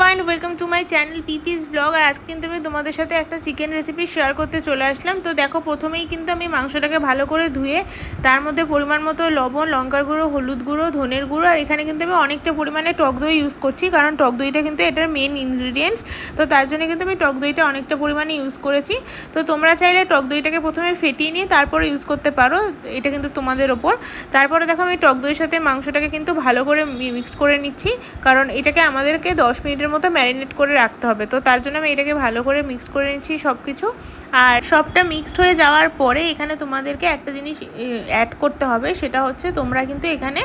মাই channel পিপিস blog আর আজকে কিন্তু আমি তোমাদের সাথে একটা চিকেন রেসিপি শেয়ার করতে চলে আসলাম। তো দেখো, প্রথমেই কিন্তু আমি মাংসটাকে ভালো করে ধুয়ে, তার মধ্যে পরিমাণ মতো লবণ, লঙ্কার গুঁড়ো, হলুদ গুঁড়ো, ধনের গুঁড়ো, আর এখানে কিন্তু আমি অনেকটা পরিমাণে টক দই ইউজ করছি, কারণ টক দইটা কিন্তু এটার মেন ইনগ্রিডিয়েন্টস তো তার জন্য কিন্তু আমি টক দইটা অনেকটা পরিমাণে ইউজ করেছি। তো তোমরা চাইলে টক দইটাকে প্রথমে ফেটিয়ে নিয়ে তারপরে ইউজ করতে পারো, এটা কিন্তু তোমাদের ওপর। তারপরে দেখো, আমি টক দইয়ের সাথে মাংসটাকে কিন্তু ভালো করে মিক্স করে নিচ্ছি, কারণ এটাকে আমাদেরকে দশ মিনিটের মতো ম্যারিনেট করে রাখতে হবে। তো তার জন্য আমি এটাকে ভালো করে মিক্স করে নিচ্ছি সব কিছু আর সবটা মিক্সড হয়ে যাওয়ার পরে এখানে তোমাদেরকে একটা জিনিস অ্যাড করতে হবে। সেটা হচ্ছে তোমরা কিন্তু এখানে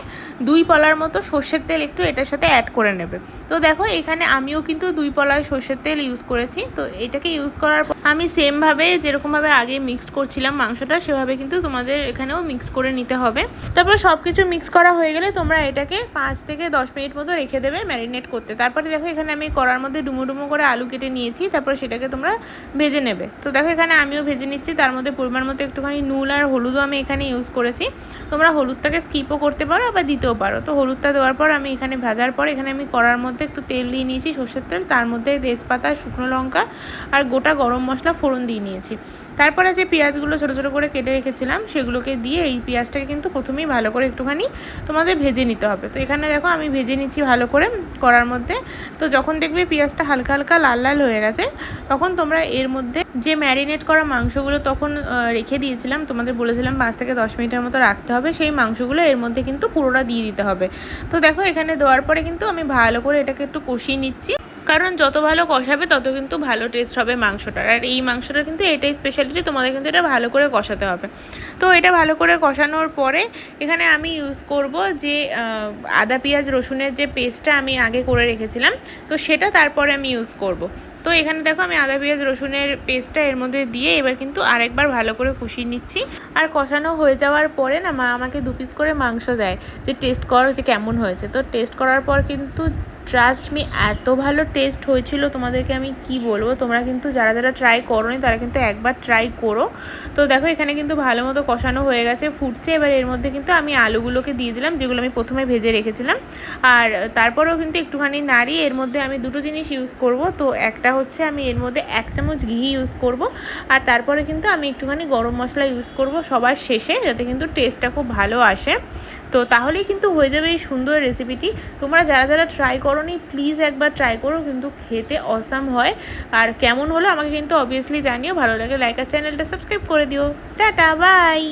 দুই পলার মতো সর্ষের তেল একটু এটার সাথে অ্যাড করে নেবে। তো দেখো এখানে আমিও কিন্তু দুই পলার সর্ষের তেল ইউজ করেছি। তো এটাকে ইউজ করার পর আমি সেমভাবে যেরকমভাবে আগে মিক্সড করছিলাম মাংসটা, সেভাবে কিন্তু তোমাদের এখানেও মিক্স করে নিতে হবে। তারপর সব কিছু মিক্স করা হয়ে গেলে তোমরা এটাকে পাঁচ থেকে দশ মিনিট মতো রেখে দেবে ম্যারিনেট করতে। তারপরে দেখো এখানে আমি কড়ার মধ্যে ডুমো ডুমো করে আলু কেটে নিয়েছি, তারপর সেটাকে তোমরা ভেজে নেবে। তো দেখো এখানে আমিও ভেজে নিচ্ছি, তার মধ্যে পরিমাণ মতো একটুখানি নুন আর হলুদও আমি এখানে ইউজ করেছি। তোমরা হলুদটাকে স্কিপও করতে পারো আবার দিতেও পারো। তো হলুদটা দেওয়ার পর আমি এখানে ভাজার পর এখানে আমি কড়ার মধ্যে একটু তেল দিয়ে নিয়েছি সর্ষের তেল, তার মধ্যে তেজপাতা, শুকনো লঙ্কা আর গোটা গরম মশলা ফোড়ন দিয়ে নিয়েছি। তারপরে যে পেঁয়াজগুলো ছোটো ছোটো করে কেটে রেখেছিলাম, সেগুলোকে দিয়ে এই পেঁয়াজটাকে কিন্তু প্রথমেই ভালো করে একটুখানি তোমাদের ভেজে নিতে হবে। তো এখানে দেখো আমি ভেজে নিচ্ছি ভালো করে করার মধ্যে। তো যখন দেখবে পেঁয়াজটা হালকা হালকা লাল লাল হয়ে গেছে, তখন তোমরা এর মধ্যে যে ম্যারিনেট করা মাংসগুলো তখন রেখে দিয়েছিলাম, তোমাদের বলেছিলাম পাঁচ থেকে দশ মিনিটের মতো রাখতে হবে, সেই মাংসগুলো এর মধ্যে কিন্তু পুরোটা দিয়ে দিতে হবে। তো দেখো এখানে দেওয়ার পরে কিন্তু আমি ভালো করে এটাকে একটু কষিয়ে নিচ্ছি। কারণ যত ভালো কষাবে, তত কিন্তু ভালো টেস্ট হবে মাংসটার। আর এই মাংসটা কিন্তু এটাই স্পেশালিটি তোমাদের কিন্তু এটা ভালো করে কষাতে হবে। তো এটা ভালো করে কষানোর পরে এখানে আমি ইউজ করব যে আদা, পেঁয়াজ, রসুনের যে পেস্টটা আমি আগে করে রেখেছিলাম, তো সেটা তারপরে আমি ইউজ করব। তো এখানে দেখো আমি আদা, পেঁয়াজ, রসুনের পেস্টটা এর মধ্যে দিয়ে এবার কিন্তু আরেকবার ভালো করে কষিয়ে নিচ্ছি। আর কষানো হয়ে যাওয়ার পরে না, মা আমাকে দু পিস করে মাংস দেয় যে টেস্ট করো যে কেমন হয়েছে। তো টেস্ট করার পর কিন্তু ট্রাস্ট মি এত ভালো টেস্ট হয়েছিল তোমাদেরকে আমি কি বলব? তোমরা কিন্তু যারা যারা ট্রাই করোনি, তারা কিন্তু একবার ট্রাই করো। তো দেখো, এখানে কিন্তু ভালো মতো কষানো হয়ে গেছে, ফুটছে। এবার এর মধ্যে কিন্তু আমি আলুগুলোকে দিয়ে দিলাম, যেগুলো আমি প্রথমে ভেজে রেখেছিলাম। আর তারপরেও কিন্তু একটুখানি নাড়ি এর মধ্যে আমি দুটো জিনিস ইউজ করব। তো একটা হচ্ছে আমি এর মধ্যে এক চামচ ঘি ইউজ করব। আর তারপরে কিন্তু আমি একটুখানি গরম মশলা ইউজ করব সবার শেষে, যাতে কিন্তু টেস্টটা খুব ভালো আসে। তো তাহলেই কিন্তু হয়ে যাবে এই সুন্দর রেসিপিটি তোমরা যারা যারা ট্রাই করো নি প্লিজ একবার ট্রাই করো, কিন্তু খেতে অসাম হয়। আর কেমন হলো আমাকে কিন্তু অবভিয়াসলি জানিও। ভালো লাগে লাইক আর চ্যানেলটা সাবস্ক্রাইব করে দিও। Tata bye